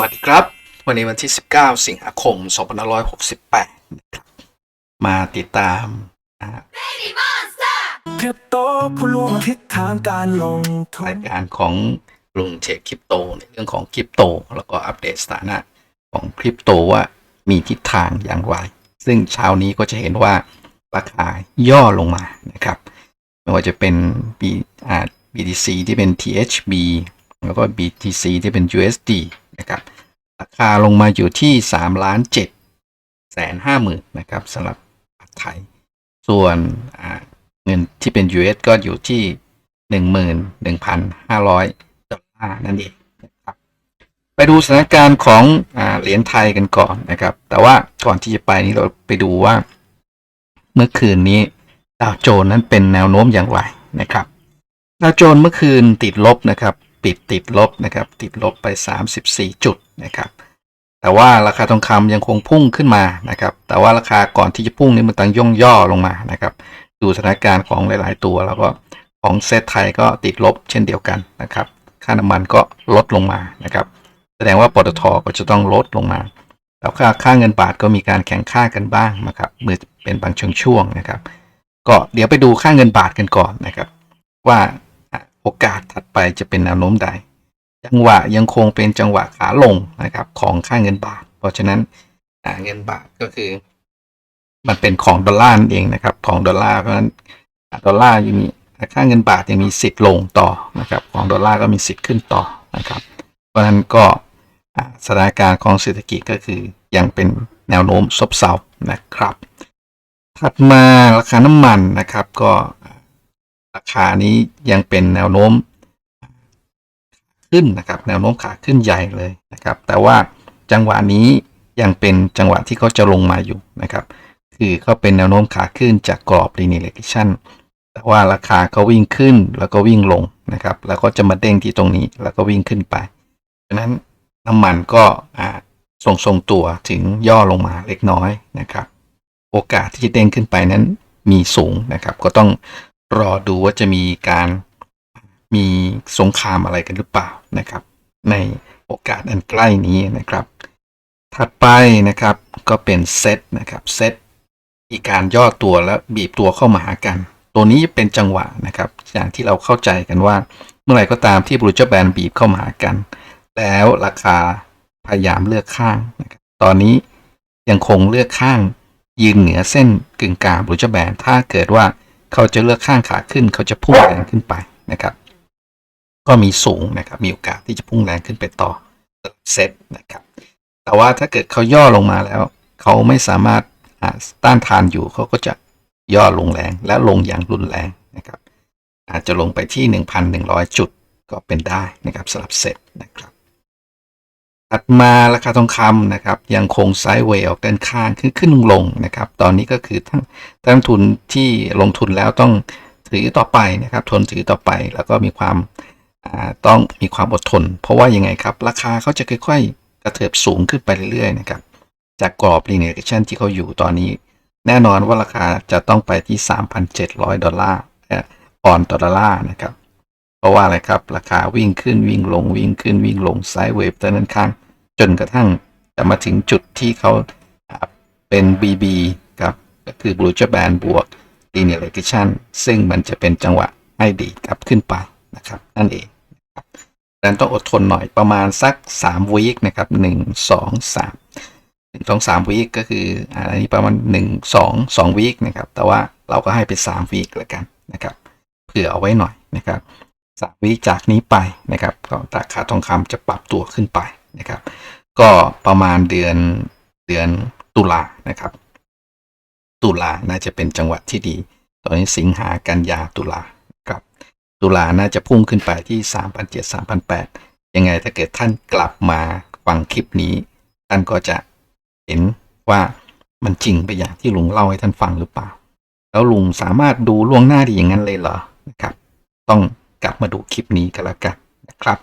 วัสดีครับ วันนี้วันที่ 19 สิงหาคม 2568นะครับมาติดตามอ่าคริปโตผู้รู้ทิศทางการลงทุรานยการของลุงเชคคริปโตในเรื่องของคริปโต แล้วก็อัปเดตสถานะของคริปโตว่ามีทิศทางอย่างไร ซึ่งเช้านี้ก็จะเห็นว่าราคาย่อลงมานะครับไม่ว่าจะเป็น B อ่า BTC ที่เป็น THB แล้วก็ BTC ที่เป็น USD นะครับ ราคาลงมาอยู่ที่3ล้าน7แสนห้าหมื่นนะครับสำหรับบาทไทย ส่วนเงินที่เป็น US ก็อยู่ที่ 11,500 ดอลลาร์นั่นเองนะครับไปดูสถานการณ์ของอเหรียญไทยกันก่อนนะครับ แต่ว่าก่อนที่จะไปนี้เราไปดูว่า เมื่อคืนนี้ดาวโจนส์นั้นเป็นแนวโน้มอย่างไรนะครับดาวโจนส์เมื่อคืนติดลบนะครับ ปิดติดลบนะครับติดลบไป 34 จุดนะครับแต่ว่าราคาทองคำยังคงพุ่งขึ้นมานะครับแต่ว่าราคาก่อนที่จะพุ่งนี่มันตั้งย่องย่อลงมานะครับดูสถานการณ์ของหลาย ๆ ตัวแล้วก็ของเซตไทยก็ติดลบเช่นเดียวกันนะครับค่าน้ำมันก็ลดลงมานะครับแสดงว่าปตทก็จะต้องลดลงมาแล้วค่าค่าเงินบาทก็มีการแข่งค่ากันบ้างนะครับเมื่อเป็นบางช่วงช่วงๆนะครับ ก็เดี๋ยวไปดูค่าเงินบาทกันก่อนนะครับ ว่า โอกาสถัดไปจะเป็นแนวโน้มใด จังหวะยังคงเป็นจังหวะขาลงนะครับของค่าเงินบาท เพราะฉะนั้นเงินบาทก็คือ มันเป็นของดอลลาร์เองนะครับของดอลลาร์เพราะฉะนั้นดอลลาร์ยังมีค่าเงินบาทยังมีสิทธิ์ลงต่อนะครับของดอลลาร์ก็มีสิทธิ์ขึ้นต่อนะครับ เพราะฉะนั้นก็สถานการณ์ของเศรษฐกิจก็คือยังเป็นแนวโน้มซบเซานะครับ ถัดมาราคาน้ำมันนะครับ ก็ ราคานี้ยังเป็นแนวโน้มขึ้นนะครับ แนวโน้มขาขึ้นใหญ่เลยนะครับ แต่ว่าจังหวะนี้ยังเป็นจังหวะที่เขาจะลงมาอยู่นะครับ คือเขาเป็นแนวโน้มขาขึ้นจากกรอบ linear regression แต่ว่าราคาเขาวิ่งขึ้นแล้วก็วิ่งลงนะครับ แล้วก็จะมาเด้งที่ตรงนี้แล้วก็วิ่งขึ้นไปฉะนั้นน้ำมันก็อ่าทรงทรงตัวถึงย่อลงมาเล็กน้อยนะครับ โอกาสที่จะเด้งขึ้นไปนั้นมีสูงนะครับ ก็ต้อง รอดูว่าจะมีการมีสงครามอะไรกันหรือเปล่านะครับ ในโอกาสอันใกล้นี้นะครับ ถัดไปนะครับก็เป็นเซตนะครับเซตอีการย่อตัวแล้วบีบตัวเข้ามาหากัน ตัวนี้เป็นจังหวะนะครับ อย่างที่เราเข้าใจกันว่า เมื่อไหร่ก็ตามที่บรูเจอร์แบนบีบเข้ามาหากัน แล้วราคาพยายามเลือกข้างนะครับตอนนี้ยังคงเลือกข้างยืนเหนือเส้นกึ่งกลางบรูเจอร์แบนถ้าเกิดว่า เขาจะเลือกข้างขาขึ้น เขาจะพุ่งแรงขึ้นไปนะครับ ก็มีสูงนะครับมีโอกาสที่จะพุ่งแรงขึ้นไปต่อเซตนะครับ แต่ว่าถ้าเกิดเขาย่อลงมาแล้ว เขาไม่สามารถต้านทานอยู่เขาก็จะย่อลงแรงและลงอย่างรุนแรงนะครับ อาจจะลงไปที่ 1,100 จุดก็เป็นได้นะครับสำหรับเซตนะครับ ถัดมาราคาทองคำนะครับยังคงไซด์เวย์ออกด้านข้างขึ้นขึ้นลงนะครับ ตอนนี้ก็คือทั้งทั้งทุนที่ลงทุนแล้วต้องถือต่อไปนะครับ ทนถือต่อไปแล้วก็มีความอ่าต้องมีความอดทน เพราะว่ายังไงครับ ราคาเขาจะค่อยๆ กระเถิบสูงขึ้นไปเรื่อยๆนะครับ จากกรอบ linear regression ที่เขาอยู่ตอนนี้ แน่นอนว่าราคาจะต้องไปที่ 3,700 ดอลลาร์อ่อนด์ต่อดอลลาร์นะครับ ราะว่าอะไรครับ ราคาวิ่งขึ้นวิ่งลงวิ่งขึ้นวิ่งลงไซด์เวฟด้านข้างจนกระทั่งจะมาถึงจุดที่เขาเป็น BB ครับก็คือ Blue j a b a n บวก linear regression ซึ่งมันจะเป็นจังหวะให้ดีกลับขึ้นไปนะครับ นั่นเองดังนั้นต้องอดทนหน่อยประมาณสัก3วีคนะครับ 1 2 3 1 2 3วีคก็คืออันนี้ประมาณ 1 2 2วีคนะครับ แต่ว่าเราก็ให้เป็น3วีคแล้วกันนะครับเผื่อเอาไว้หน่อยนะครับ สามวิจากนี้ไปนะครับก็ราคาทองคำจะปรับตัวขึ้นไปนะครับ ก็ประมาณเดือนเดือนตุลานะครับ ตุลาน่าจะเป็นจังหวะที่ดี ตอนนี้สิงหากันยาตุลาครับ ตุลาน่าจะพุ่งขึ้นไปที่ 3,700 3,800 ยังไงถ้าเกิดท่านกลับมาฟังคลิปนี้ ท่านก็จะเห็นว่ามันจริงไปอย่างที่ลุงเล่าให้ท่านฟังหรือเปล่า แล้วลุงสามารถดูล่วงหน้าได้อย่างนั้นเลยเหรอนะครับ ต้อง กลับมาดูคลิปนี้กันล้วกันนะครับ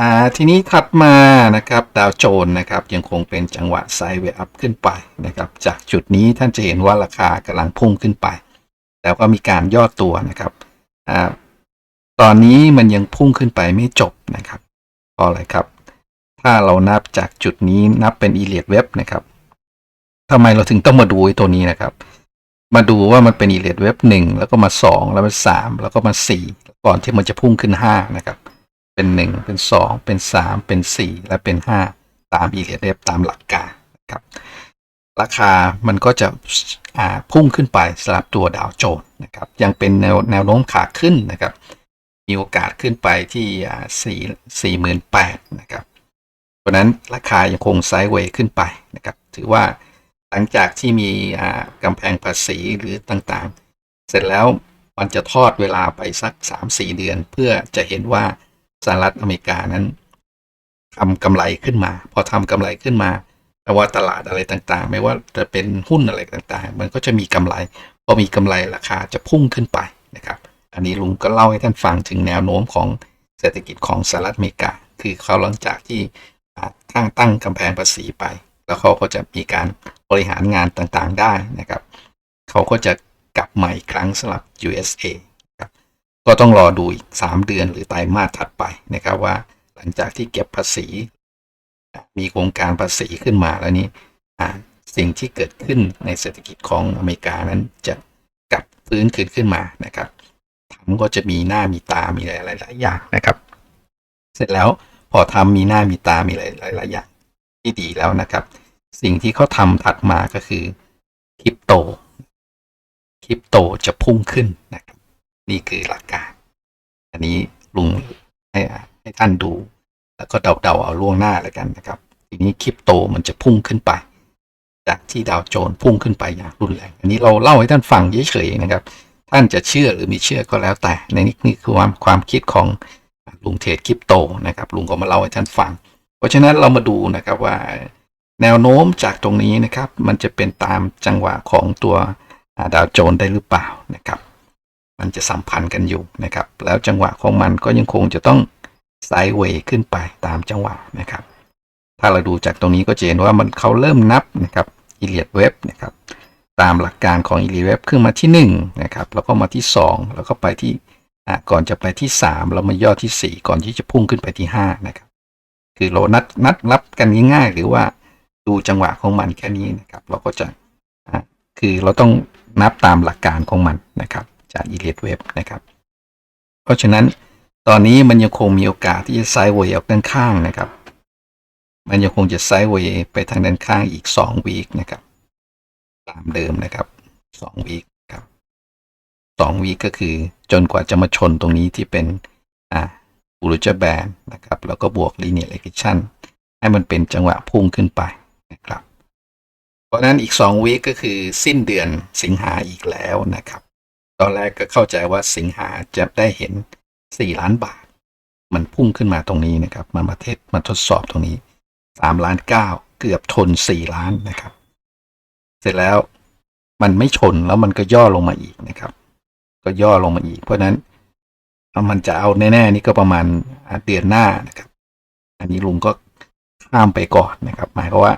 อ่าทีนี้ถัดมานะครับดาวโจน์นะครับยังคงเป็นจังหวะไซด์เวย์อัพขึ้นไปนะครับจากจุดนี้ท่านจะเห็นว่าราคากำลังพุ่งขึ้นไป แล้วก็มีการย่อตัวนะครับอ่าตอนนี้มันยังพุ่งขึ้นไปไม่จบนะครับเพราะอะไรครับ ถ้าเรานับจากจุดนี้นับเป็น e l i o t Web นะครับทำไมเราถึงต้องมาดูไอ้ตัวนี้นะครับ มาดูว่ามันเป็น e l i o t Web หนึ่งแล้วก็มาสองแล้วมาสามแล้วก็มาสี่ก่อนที่มันจะพุ่งขึ้นห้านะครับ เป็นหนึ่งเป็นสองเป็นสามเป็นสี่และเป็นห้าตาม e l i o t Web ตามหลักการนะครับ ราคามันก็จะพุ่งขึ้นไปสำหรับตัวดาวโจนส์นะครับ ยังเป็นแนวแนวโน้มขาขึ้นนะครับ มีโอกาสขึ้นไปที่สี่สี่หมื่นแปดนะครับเพราะนั้นราคายังคงไซด์เวย์ขึ้นไปนะครับ ถือว่า หลังจากที่มีกำแพงภาษีหรือต่างๆ เสร็จแล้วมันจะทอดเวลาไปสัก 3-4 เดือน เพื่อจะเห็นว่าสหรัฐอเมริกานั้นทำกำไรขึ้นมา พอทำกำไรขึ้นมาไม่ว่าตลาดอะไรต่างๆ ไม่ว่าจะเป็นหุ้นอะไรต่างๆ มันก็จะมีกำไร พอมีกำไรราคาจะพุ่งขึ้นไปนะครับ อันนี้ลุงก็เล่าให้ท่านฟังถึงแนวโน้มของเศรษฐกิจของสหรัฐอเมริกา คือเขาหลังจากที่ตั้งตั้งกำแพงภาษีไป แล้วเขาก็จะมีการ บริหารงานต่างๆได้นะครับ เขาก็จะกลับมาอีกครั้งสำหรับ USA ครับก็ต้องรอดูอีก 3 เดือนหรือไตรมาสถัดไปนะครับว่าหลังจากที่เก็บภาษี มีโครงการภาษีขึ้นมาแล้วนี้สิ่งที่เกิดขึ้นในเศรษฐกิจของอเมริกานั้นจะกลับฟื้นคืนขึ้นมานะครับทำก็จะมีหน้ามีตามีหลายหลายอย่างนะครับ เสร็จแล้วพอทำมีหน้ามีตามีหลายหลายอย่างที่ดีแล้วนะครับ สิ่งที่เขาทำถัดมาก็คือคริปโตคริปโตจะพุ่งขึ้นนะครับนี่คือหลักการ อันนี้ลุงให้ให้ท่านดู แล้วก็เดาๆเอาล่วงหน้าแล้วกันนะครับ ทีนี้คริปโตมันจะพุ่งขึ้นไป จากที่ดาวโจนพุ่งขึ้นไปอย่างรุนแรงอันนี้เราเล่าให้ท่านฟังเฉยๆนะครับ ท่านจะเชื่อหรือไม่เชื่อก็แล้วแต่ ในนี้นี่คือความความคิดของลุงเทรดคริปโตนะครับ ลุงก็มาเล่าให้ท่านฟัง เพราะฉะนั้นเรามาดูนะครับว่า แนวโน้มจากตรงนี้นะครับ มันจะเป็นตามจังหวะของตัวดาวโจนส์ได้หรือเปล่านะครับ มันจะสัมพันธ์กันอยู่นะครับ แล้วจังหวะของมันก็ยังคงจะต้องไซด์เวย์ขึ้นไปตามจังหวะนะครับ ถ้าเราดูจากตรงนี้ก็จะเห็นว่ามันเขาเริ่มนับนะครับอิเลียดเว็บนะครับ ตามหลักการของอิเลียดเว็บขึ้นมาที่1นะครับแล้วก็มาที่ 2 แล้วก็ไปที่อ่าก่อนจะไปที่ 3 แล้วมาย่อที่ 4 ก่อนที่จะพุ่งขึ้นไปที่5นะครับ คือเรานัดนัดรับกันง่ายๆหรือว่า ดูจังหวะของมันแค่นี้นะครับ เราก็จะคือเราต้องนับตามหลักการของมันนะครับ จากอิเลียดเว็บนะครับ เพราะฉะนั้นตอนนี้มันยังคงมีโอกาสที่จะไซด์เวย์ออกด้านข้างนะครับ มันยังคงจะไซด์เวย์ไปทางด้านข้างอีก2วีคนะครับ ตามเดิมนะครับ2วีคครับ2วีคก็คือจนกว่าจะมาชนตรงนี้ที่เป็นอ่าบูรุจแบนนะครับ แล้วก็บวก linear regression ให้มันเป็นจังหวะพุ่งขึ้นไป นะครับ เพราะนั้นอีก2วีคก็คือสิ้นเดือนสิงหาอีกแล้วนะครับ ตอนแรกก็เข้าใจว่าสิงหาจะได้เห็น 4 ล้านบาท มันพุ่งขึ้นมาตรงนี้นะครับ มันมาเทสมาทดสอบตรงนี้3ล้าน9เกือบทน 4 ล้านนะครับ เสร็จแล้วมันไม่ชนแล้วมันก็ย่อลงมาอีกนะครับ ก็ย่อลงมาอีก เพราะนั้นถ้ามันจะเอาแน่ๆนี่ก็ประมาณเดือนหน้านะครับ อันนี้ลุงก็ข้ามไปก่อนนะครับ หมายความว่า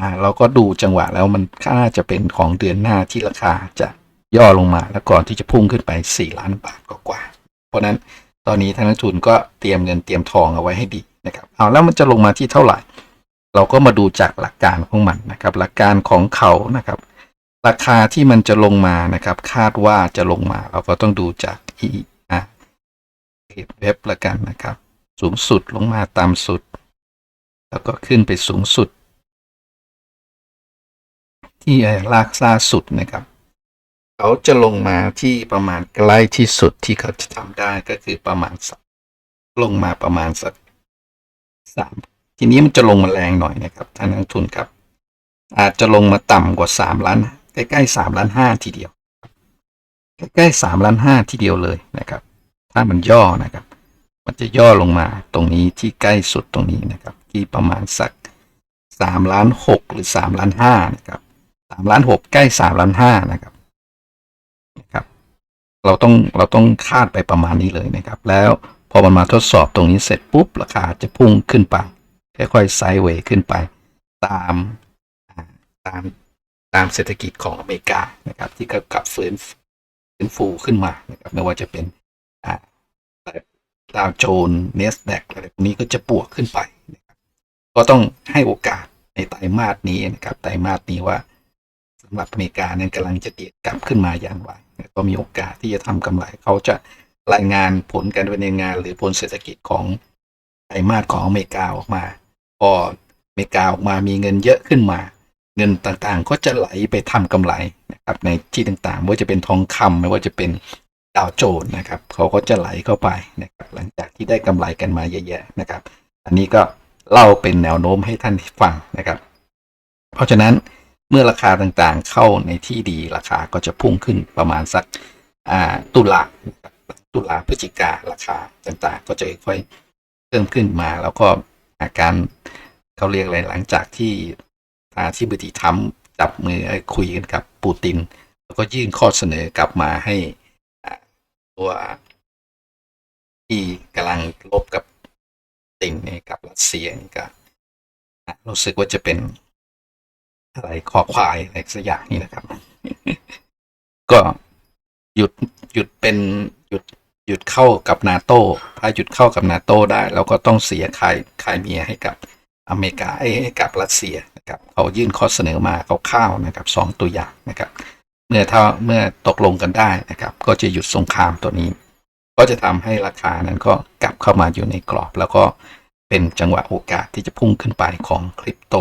อ่าเราก็ดูจังหวะแล้วมันน่าจะเป็นของเดือนหน้าที่ราคาจะย่อลงมาแล้วก่อนที่จะพุ่งขึ้นไป 4 ล้านบาทกว่าๆเพราะนั้นตอนนี้ทานนักทุนก็เตรียมเงินเตรียมทองเอาไว้ให้ดีนะครับเอาแล้วมันจะลงมาที่เท่าไหร่ เราก็มาดูจากหลักการของมันนะครับ หลักการของเขานะครับ ราคาที่มันจะลงมานะครับ คาดว่าจะลงมา เราก็ต้องดูจากอีอะเว็บละกันนะครับ สูงสุดลงมาตามสุด แล้วก็ขึ้นไปสูงสุด ที่เอ่อลากซ่าสุดนะครับ เขาจะลงมาที่ประมาณใกล้ที่สุดที่เขาจะทำได้ก็คือประมาณสักลงมาประมาณสักสามทีนี้มันจะลงมาแรงหน่อยนะครับท่านนักทุนครับ อาจจะลงมาต่ำกว่าสามล้านใกล้ๆสามล้านห้าทีเดียว ใกล้ๆสามล้านห้าทีเดียวเลยนะครับ ถ้ามันย่อนะครับ มันจะย่อลงมาตรงนี้ที่ใกล้สุดตรงนี้นะครับ ที่ประมาณสักสามล้านหกหรือสามล้านห้านะครับ สามล้านหกใกล้สามล้านห้านะครับนะครับ เราต้องเราต้องคาดไปประมาณนี้เลยนะครับ แล้วพอมันมาทดสอบตรงนี้เสร็จปุ๊บ ราคาจะพุ่งขึ้นไป ค่อยๆไซด์เวย์ขึ้นไป ตามตามตามเศรษฐกิจของอเมริกานะครับ ที่กกลับฟื้นฟื้นฟูขึ้นมานะครับไม่ว่าจะเป็นอ่าดาวโจนเนสแดกอะไรพวกนี้ก็จะบวกขึ้นไปนะครับก็ต้องให้โอกาสในไตรมาสนี้นะครับไตรมาสนี้ว่าำหรับอเมริกาเนั้นกำลังจะดีดกลับขึ้นมาอย่างไรก็มีโอกาสที่จะทำกำไร เขาจะรายงานผลการดำเนินงาน หรือผลเศรษฐกิจของไตรมาสของอเมริกาออกมาพออเมริกาออกมามีเงินเยอะขึ้นมา เงินต่างๆ ก็จะไหลไปทำกำไรนะครับในที่ต่างๆไม่ว่าจะเป็นทองคำไม่ว่าจะเป็นดาวโจนส์นะครับเขาก็จะไหลเข้าไปนะครับหลังจากที่ได้กำไรกันมาเยอะแยะนะครับ อันนี้ก็เล่าเป็นแนวโน้มให้ท่านฟังนะครับ เพราะฉะนั้น เมื่อราคาต่างๆเข้าในที่ดีราคาก็จะพุ่งขึ้นประมาณสักตุลาตุลาพฤศจิการาคาต่างๆ ก็จะค่อยๆเพิ่มขึ้นมา แล้วก็อาการเขาเรียกอะไรหลังจากที่ทางที่บดีทำจับมือคุยกันกับปูติน แล้วก็ยื่นข้อเสนอกลับมาให้ตัวที่กำลังลบกับตินกับรัสเซียก็รู้สึกว่าจะเป็น อะไรคอควายอะไรสักอย่างนี่นะครับ ก็หยุดหยุดเป็นหยุดหยุดเข้ากับนาโต้ถ้าหยุดเข้ากับนาโต้ได้ เราก็ต้องเสียขายขายเมียให้กับอเมริกาเอ้ยให้กับรัสเซียนะครับเขายื่นข้อเสนอมาคร่าวๆนะครับสองตัวอย่างนะครับ เมื่อถ้าเมื่อตกลงกันได้นะครับ ก็จะหยุดสงครามตัวนี้ ก็จะทำให้ราคานั้นก็กลับเข้ามาอยู่ในกรอบ แล้วก็เป็นจังหวะโอกาสที่จะพุ่งขึ้นไปของคริปโต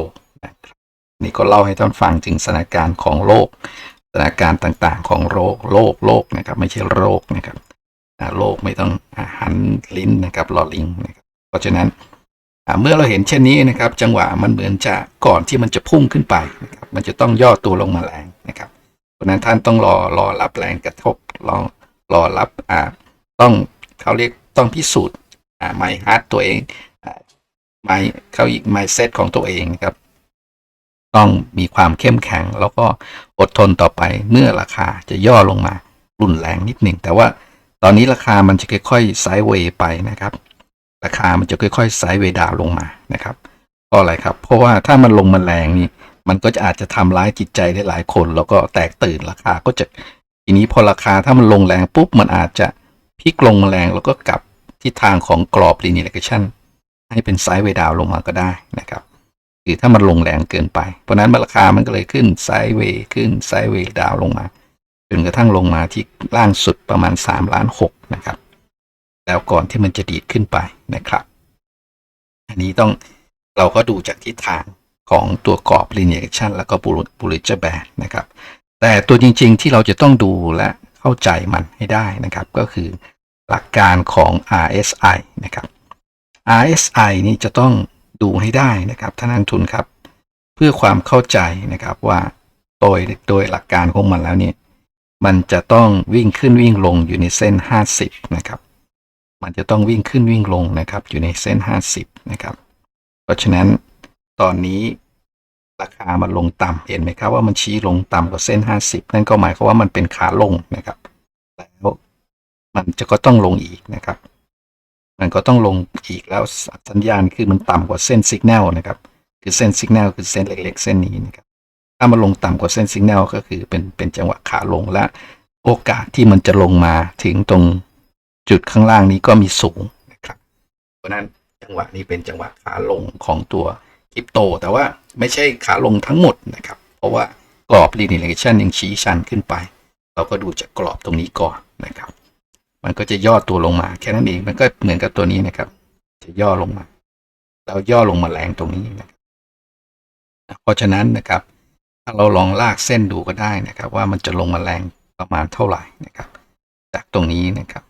นะครับ นี่ก็เล่าให้ท่านฟังถึงสถานการณ์ของโลกสถานการณ์ต่างๆ ของโลกโลกโลกนะครับ ไม่ใช่โรคนะครับโลกไม่ต้องหันลิ้นนะครับลอลิงนะครับเพราะฉะนั้นเมื่อเราเห็นเช่นนี้นะครับ จังหวะมันเหมือนจะก่อนที่มันจะพุ่งขึ้นไปนะครับมันจะต้องย่อตัวลงมาแรงนะครับเพราะนั้นท่านต้องรอรอรับแรงกระทบรอรอรับอ่าต้องเขาเรียกต้องพิสูจน์อ่าไมฮาร์ดตัวเองอ่าไมเขาอีกไมเซตของตัวเองนะครับ ต้องมีความเข้มแข็ง แล้วก็อดทนต่อไปเมื่อราคาจะย่อลงมา รุนแรงนิดหนึ่ง แต่ว่าตอนนี้ราคามันจะค่อยๆไซด์เวย์ไปนะครับ ราคามันจะค่อยๆไซด์เวย์ดาวลงมานะครับเพราะอะไรครับ เพราะว่าถ้ามันลงมาแรงนี่มันก็จะอาจจะทำร้ายจิตใจได้หลายคน แล้วก็แตกตื่นราคาก็จะทีนี้พอราคาถ้ามันลงแรงปุ๊บมันอาจจะพลิกลงมาแรงแล้วก็กลับทิศทางของกรอบ linear regression ให้เป็นไซด์เวย์ดาวลงมาก็ได้นะครับ คือถ้ามันลงแรงเกินไป เพราะนั้นราคามันก็เลยขึ้นไซด์เวย์ขึ้นไซด์เวย์ดาวลงมาจนกระทั่งลงมาที่ล่างสุดประมาณ3ล้าน6นะครับ แล้วก่อนที่มันจะดีดขึ้นไปนะครับ อันนี้ต้องเราก็ดูจากทิศทางของตัวกรอบ linear action แล้วก็ Bollinger Band นะครับ แต่ตัวจริงๆที่เราจะต้องดูและเข้าใจมันให้ได้นะครับ ก็คือหลักการของ RSI นะครับ RSI นี่จะต้อง ดูให้ได้นะครับท่านนักทุนครับ เพื่อความเข้าใจนะครับว่าโดยโดยหลักการของมันแล้วเนี่ยมันจะต้องวิ่งขึ้นวิ่งลงอยู่ในเส้น 50 นะครับ มันจะต้องวิ่งขึ้นวิ่งลงนะครับ อยู่ในเส้น 50 นะครับ เพราะฉะนั้นตอนนี้ราคามันลงต่ำเห็นไหมครับว่ามันชี้ลงต่ำกว่าเส้น 50 นั่นก็หมายความว่ามันเป็นขาลงนะครับ แล้วมันจะก็ต้องลงอีกนะครับ มันก็ต้องลงอีกแล้วสัญญาณคือมันต่ำกว่าเส้นสัญญาณนะครับ คือเส้นสัญญาณคือเส้นเล็ก ๆ เส้นนี้นะครับ ถ้ามันลงต่ำกว่าเส้นสัญญาณก็คือเป็นเป็นจังหวะขาลงและ โอกาสที่มันจะลงมาถึงตรงจุดข้างล่างนี้ก็มีสูงนะครับ เพราะนั้นจังหวะนี้เป็นจังหวะขาลงของตัวคริปโต แต่ว่าไม่ใช่ขาลงทั้งหมดนะครับ เพราะว่ากรอบ linear regression ยังชี้ชันขึ้นไป เราก็ดูจากกรอบตรงนี้ก่อนนะครับ มันก็จะย่อตัวลงมา แค่นั้นเองมันก็เหมือนกับตัวนี้นะครับ จะย่อลงมาแล้วย่อลงมาแรงตรงนี้นะครับเพราะฉะนั้นนะครับ ถ้าเราลองลากเส้นดูก็ได้นะครับ ว่ามันจะลงมาแรงประมาณเท่าไหร่นะครับ จากตรงนี้นะครับ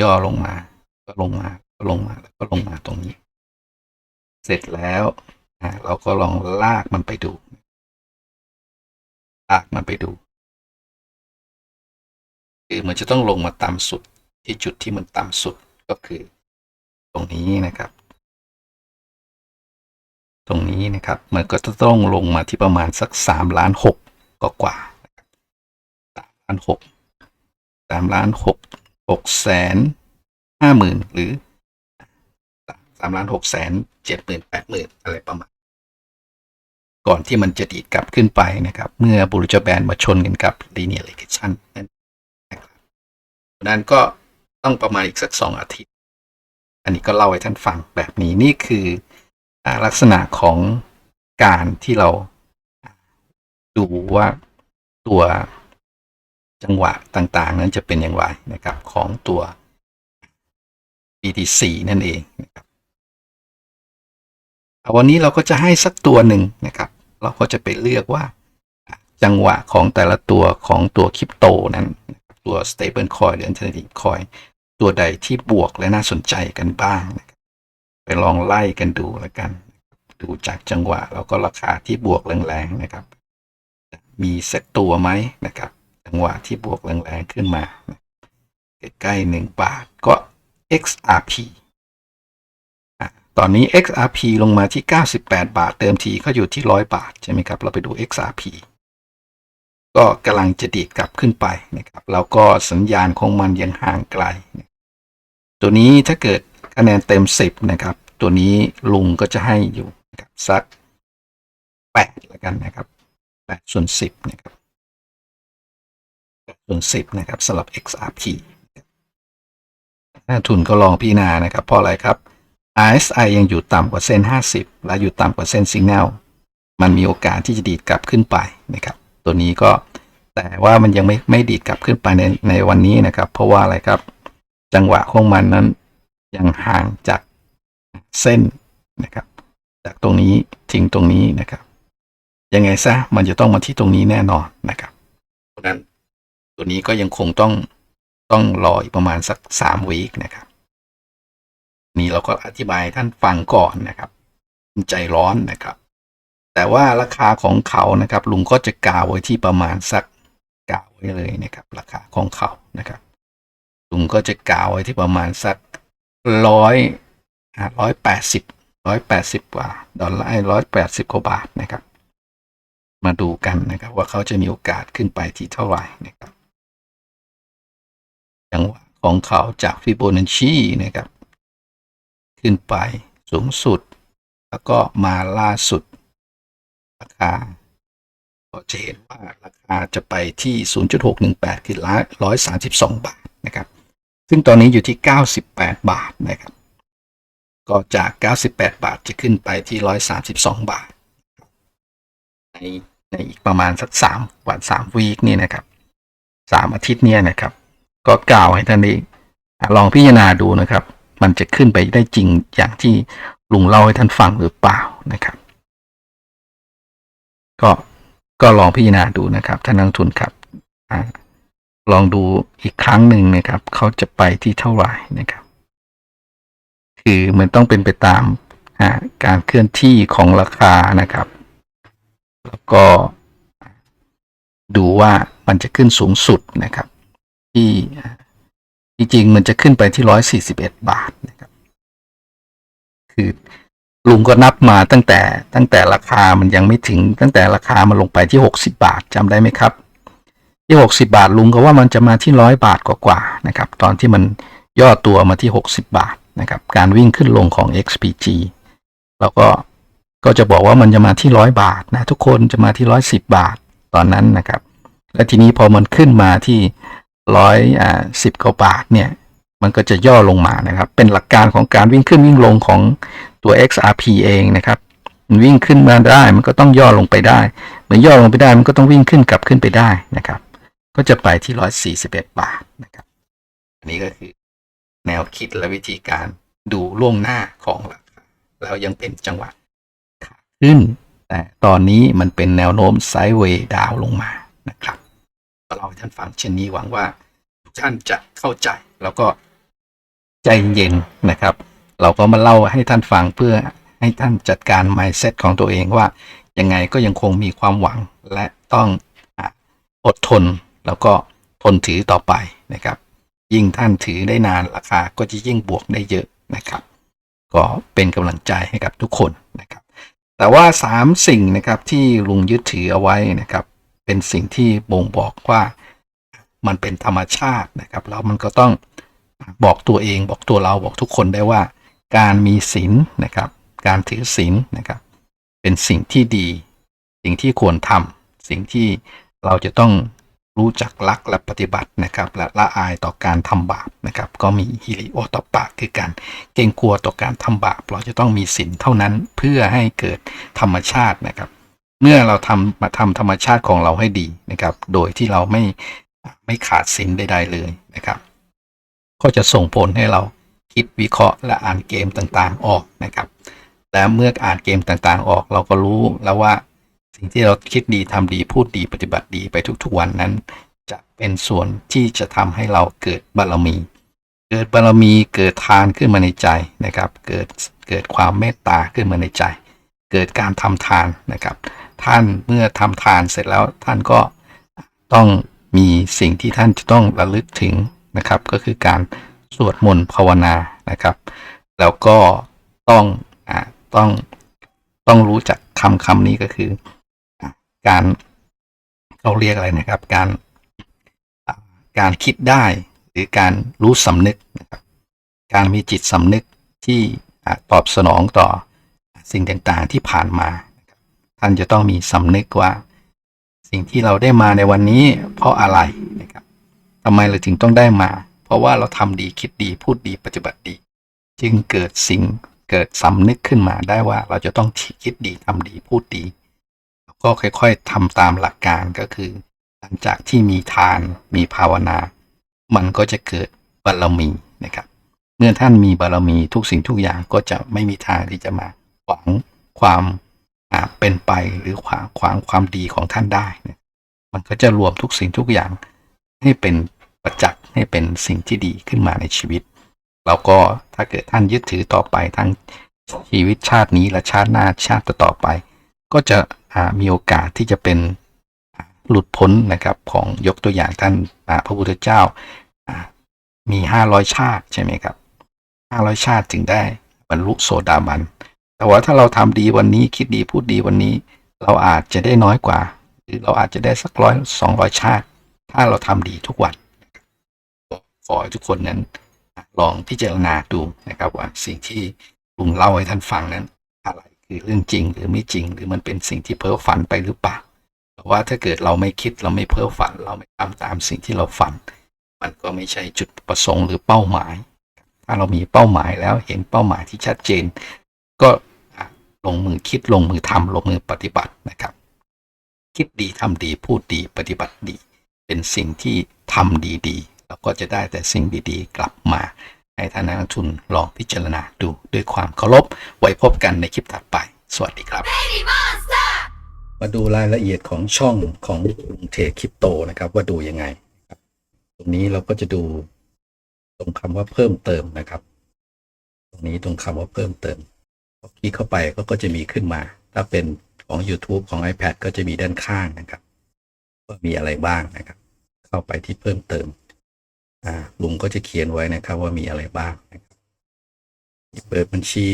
ย่อลงมา ก็ลงมาก็ลงมาแล้วก็ลงมาตรงนี้ เสร็จแล้วเราก็ลองลากมันไปดู ลากมันไปดู คือมันจะต้องลงมาต่ำสุดที่จุดที่มันต่ำสุดก็คือ ตรงนี้นะครับ ตรงนี้นะครับมันก็จะต้องลงมาที่ประมาณสักสามล้านหกก็กว่าสามล้านหกสามล้านหกหกแสนห้าหมื่นหรือสามล้านหกแสนเจ็ดหมื่นแปดหมื่นอะไรประมาณ ก่อนที่มันจะดีดกลับขึ้นไปนะครับ เมื่อบูรจแบนมาชนกันกับ linear regression นั่น นั้นก็ต้องประมาณอีกสักสองอาทิตย์ อันนี้ก็เล่าให้ท่านฟังแบบนี้นี่คือลักษณะของการที่เราดูว่าตัวจังหวะต่างๆ นั้นจะเป็นอย่างไรนะครับของตัว BTC นั่นเองนะครับวันนี้เราก็จะให้สักตัวหนึ่งนะครับ เราก็จะไปเลือกว่าจังหวะของแต่ละตัวของตัวคริปโตนั้น ตัว stable coin หรือ alternative coin ตัวใดที่บวกและน่าสนใจกันบ้าง ไปลองไล่กันดูแล้วกัน ดูจากจังหวะแล้วก็ราคาที่บวกแรงๆนะครับ มีสักตัวไหมนะครับ จังหวะที่บวกแรงๆขึ้นมาใกล้ๆหนึ่งบาทก็ XRP ตอนนี้ XRP ลงมาที่ 98 บาท เติมทีเขาอยู่ที่ 100 บาท ใช่ไหมครับ เราไปดู XRP ก็กำลังจะดีดกลับขึ้นไปนะครับแล้วก็สัญญาณของมันยังห่างไกล ตัวนี้ถ้าเกิดคะแนนเต็ม 10 นะครับ ตัวนี้ลุงก็จะให้อยู่นะครับสัก 8 แล้วกันนะครับ8ส่วน 10 นะครับส่วน 10 นะครับสำหรับ XRP นักทุนก็ลองพิจารณานะครับเพราะอะไรครับ RSI ยังอยู่ต่ำกว่าเส้น 50 และอยู่ต่ำกว่าเส้น Signal มันมีโอกาสที่จะดีดกลับขึ้นไปนะครับ ตัวนี้ก็แต่ว่ามันยังไม่ไม่ดีดกลับขึ้นไปในในวันนี้นะครับ เพราะว่าอะไรครับ จังหวะของมันนั้นยังห่างจากเส้นนะครับ จากตรงนี้ทิ้งตรงนี้นะครับ ยังไงซะมันจะต้องมาที่ตรงนี้แน่นอนนะครับเพราะนั้นตัวนี้ก็ยังคงต้องต้องรออีกประมาณสักสามวีคนะครับ นี่เราก็อธิบายท่านฟังก่อนนะครับ ใจร้อนนะครับ แต่ว่าราคาของเขานะครับ ลุงก็จะกาวไว้ที่ประมาณสักกาวไว้เลยนะครับ ราคาของเขานะครับ ลุงก็จะกาวไว้ที่ประมาณสักร้อยร้อยแปดสิบร้อยแปดสิบกว่าดอลลาร์ร้อยแปดสิบกว่าบาทนะครับ มาดูกันนะครับ ว่าเขาจะมีโอกาสขึ้นไปที่เท่าไหร่นะครับจังหวะของเขาจากฟิโบนัชชีนะครับ ขึ้นไปสูงสุด แล้วก็มาล่าสุด ราคา ก็จะเห็นว่าราคาจะไปที่ 0.618 คือ132 บาทนะครับ ซึ่งตอนนี้อยู่ที่ 98 บาทนะครับ ก็จาก 98 บาทจะขึ้นไปที่ 132 บาท ในในอีกประมาณสัก 3 วัน 3 วีคนี่นะครับ 3 อาทิตย์เนี่ยนะครับ ก็กล่าวให้ท่านได้ลองพิจารณาดูนะครับ มันจะขึ้นไปได้จริงอย่างที่ลุงเล่าให้ท่านฟังหรือเปล่านะครับ ก็ก็ลองพิจารณาดูนะครับท่านนักทุนครับอลองดูอีกครั้งหนึ่งนะครับ เขาจะไปที่เท่าไหร่นะครับ คือมันต้องเป็นไปตามการเคลื่อนที่ของราคานะครับ แล้วก็ดูว่ามันจะขึ้นสูงสุดนะครับ ที่จริงๆมันจะขึ้นไปที่ร้อยสี่สิบเอ็ดบาทนะครับ คือ ลุงก็นับมาตั้งแต่ตั้งแต่ราคามันยังไม่ถึง ตั้งแต่ราคามันลงไปที่หกสิบาทจำได้ไหมครับ ที่หกสิบาทลุงก็ว่ามันจะมาที่ร้อยบาทกว่าๆนะครับ ตอนที่มันย่อตัวมาที่หกสิบาทนะครับ การวิ่งขึ้นลงของ XPG แล้วก็ก็จะบอกว่ามันจะมาที่ร้อยบาทนะทุกคนจะมาที่ร้อยสิบาทตอนนั้นนะครับ และทีนี้พอมันขึ้นมาที่ร้อยอ่าสิบกว่าบาทเนี่ย มันก็จะย่อลงมานะครับ เป็นหลักการของการวิ่งขึ้นวิ่งลงของ ตัว XRP เองนะครับมันวิ่งขึ้นมาได้มันก็ต้องย่อลงไปได้เหมือนย่อลงไปได้มันก็ต้องวิ่งขึ้นกลับขึ้นไปได้นะครับ ก็จะไปที่ร้อยสี่สิบาทนะครับอันนี้ก็คือแนวคิดและวิธีการดูล่วงหน้าของราคาแล้วยังเป็นจังหวะขาขึ้น แต่ตอนนี้มันเป็นแนวโน้มไซด์เวย์ดาวลงมานะครับเล่าท่านฟังเช่นนี้หวังว่าทุกท่านจะเข้าใจแล้วก็ใจเย็นนะครับ เราก็มาเล่าให้ท่านฟังเพื่อให้ท่านจัดการ mindset ของตัวเองว่ายังไงก็ยังคงมีความหวังและต้องอดทนแล้วก็ทนถือต่อไปนะครับ ยิ่งท่านถือได้นานราคาก็จะยิ่งบวกได้เยอะนะครับ ก็เป็นกำลังใจให้กับทุกคนนะครับ แต่ว่าสามสิ่งนะครับที่ลุงยึดถือเอาไว้นะครับ เป็นสิ่งที่บ่งบอกว่ามันเป็นธรรมชาตินะครับแล้วมันก็ต้องบอกตัวเองบอกตัวเราบอกทุกคนได้ว่า การมีศีลนะครับ การถือศีลนะครับ เป็นสิ่งที่ดี สิ่งที่ควรทำสิ่งที่เราจะต้องรู้จักรักและปฏิบัตินะครับ และละอายต่อการทำบาปนะครับ ก็มีฮิริโอตปะคือการเกรงกลัวต่อการทำบาป เราจะต้องมีศีลเท่านั้นเพื่อให้เกิดธรรมชาตินะครับ เมื่อเราทำมาทำธรรมชาติของเราให้ดีนะครับ โดยที่เราไม่ไม่ขาดศีลใดๆเลยนะครับ ก็จะส่งผลให้เรา คิดวิเคราะห์และอ่านเกมต่างๆออกนะครับ และเมื่ออ่านเกมต่างๆออก เราก็รู้แล้วว่าสิ่งที่เราคิดดีทำดีพูดดีปฏิบัติดีไปทุกๆวันนั้น จะเป็นส่วนที่จะทำให้เราเกิดบารมี เกิดบารมีเกิดทานขึ้นมาในใจนะครับ เกิดเกิดความเมตตาขึ้นมาในใจ เกิดการทำทานนะครับ ท่านเมื่อทำทานเสร็จแล้วท่านก็ต้องมีสิ่งที่ท่านจะต้องระลึกถึงนะครับ ก็คือการ สวดมนต์ภาวนานะครับ แล้วก็ต้องอ่าต้องต้องรู้จักคำคำนี้ก็คือ การเราเรียกอะไรนะครับ การการคิดได้หรือการรู้สำนึกนะครับ การมีจิตสำนึกที่ตอบสนองต่อสิ่งต่างๆที่ผ่านมา ท่านจะต้องมีสำนึกว่า สิ่งที่เราได้มาในวันนี้เพราะอะไรนะครับทำไมเราถึงต้องได้มา เพราะว่าเราทำดีคิดดีพูดดีปฏิบัติดี จึงเกิดสิ่งเกิดสำนึกขึ้นมาได้ว่าเราจะต้องคิดดีทำดีพูดดี แล้วก็ค่อยๆทำตามหลักการก็คือ หลังจากที่มีทานมีภาวนา มันก็จะเกิดบารมีนะครับ เมื่อท่านมีบารมีทุกสิ่งทุกอย่างก็จะไม่มีทางที่จะมาขวางความเป็นไปหรือขวางขวางความดีของท่านได้นะมันก็จะรวมทุกสิ่งทุกอย่างให้เป็น ประจักษ์ให้เป็นสิ่งที่ดีขึ้นมาในชีวิต แล้วก็ถ้าเกิดท่านยึดถือต่อไปทั้งชีวิตชาตินี้และชาติหน้าชาติต่อไป ก็จะมีโอกาสที่จะเป็นหลุดพ้นนะครับของยกตัวอย่างท่านพระพุทธเจ้ามีห้าร้อยชาติใช่ไหมครับห้าร้อยชาติจึงได้บรรลุโสดาบัน แต่ว่าถ้าเราทำดีวันนี้คิดดีพูดดีวันนี้ เราอาจจะได้น้อยกว่า หรือเราอาจจะได้สักร้อยสองร้อยชาติ ถ้าเราทำดีทุกวัน ขอให้ทุกคนนั้นลองพิจารณาดูนะครับว่าสิ่งที่ลุงเล่าให้ท่านฟังนั้น อะไรคือเรื่องจริงหรือไม่จริง หรือมันเป็นสิ่งที่เพ้อฝันไปหรือเปล่าแต่ว่าถ้าเกิดเราไม่คิดเราไม่เพ้อฝัน เราไม่ทำตามสิ่งที่เราฝัน มันก็ไม่ใช่จุดประสงค์หรือเป้าหมาย ถ้าเรามีเป้าหมายแล้วเห็นเป้าหมายที่ชัดเจน ก็ลงมือคิดลงมือทำลงมือปฏิบัตินะครับ คิดดีทำดีพูดดีปฏิบัติดี เป็นสิ่งที่ทำดีๆ แล้วก็จะได้แต่สิ่งดีๆ กลับมา ให้ท่านนักลงทุนลองพิจารณาดูด้วยความเคารพ ไว้พบกันในคลิปถัดไป สวัสดีครับ มาดูรายละเอียดของช่องของลุงเทรดคริปโตนะครับ ว่าดูยังไงครับตรงนี้เราก็จะดูตรงคำว่าเพิ่มเติมนะครับ ตรงนี้ตรงคำว่าเพิ่มเติมพอคลิกเข้าไปก็ก็จะมีขึ้นมา ถ้าเป็นของ YouTube ของ iPad ก็จะมีด้านข้างนะครับ ว่ามีอะไรบ้างนะครับ เข้าไปที่เพิ่มเติมอ่า ลุงก็จะเขียนไว้นะครับว่ามีอะไรบ้างเปิดบัญชี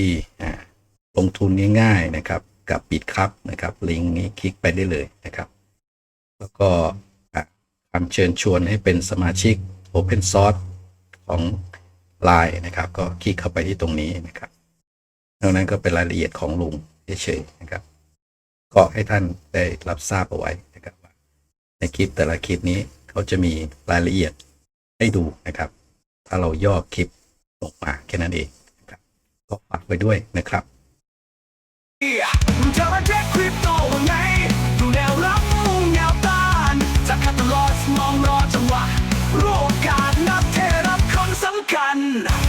ลงทุนง่ายๆนะครับกับปิดครับนะครับลิงก์นี้คลิกไปได้เลยนะครับ แล้วก็คำเชิญชวนให้เป็นสมาชิก Open Source ของ Line นะครับ ก็คลิกเข้าไปที่ตรงนี้นะครับนอกนั้นก็เป็นรายละเอียดของลุงเฉยๆนะครับ ก็ให้ท่านได้รับทราบเอาไว้นะครับในคลิปแต่ละคลิปนี้เขาจะมีรายละเอียด ให้ดูนะครับ ถ้าเราย่อคลิปออกมาแค่นั้นเองครับก็ฝากไว้ด้วยนะครับนะ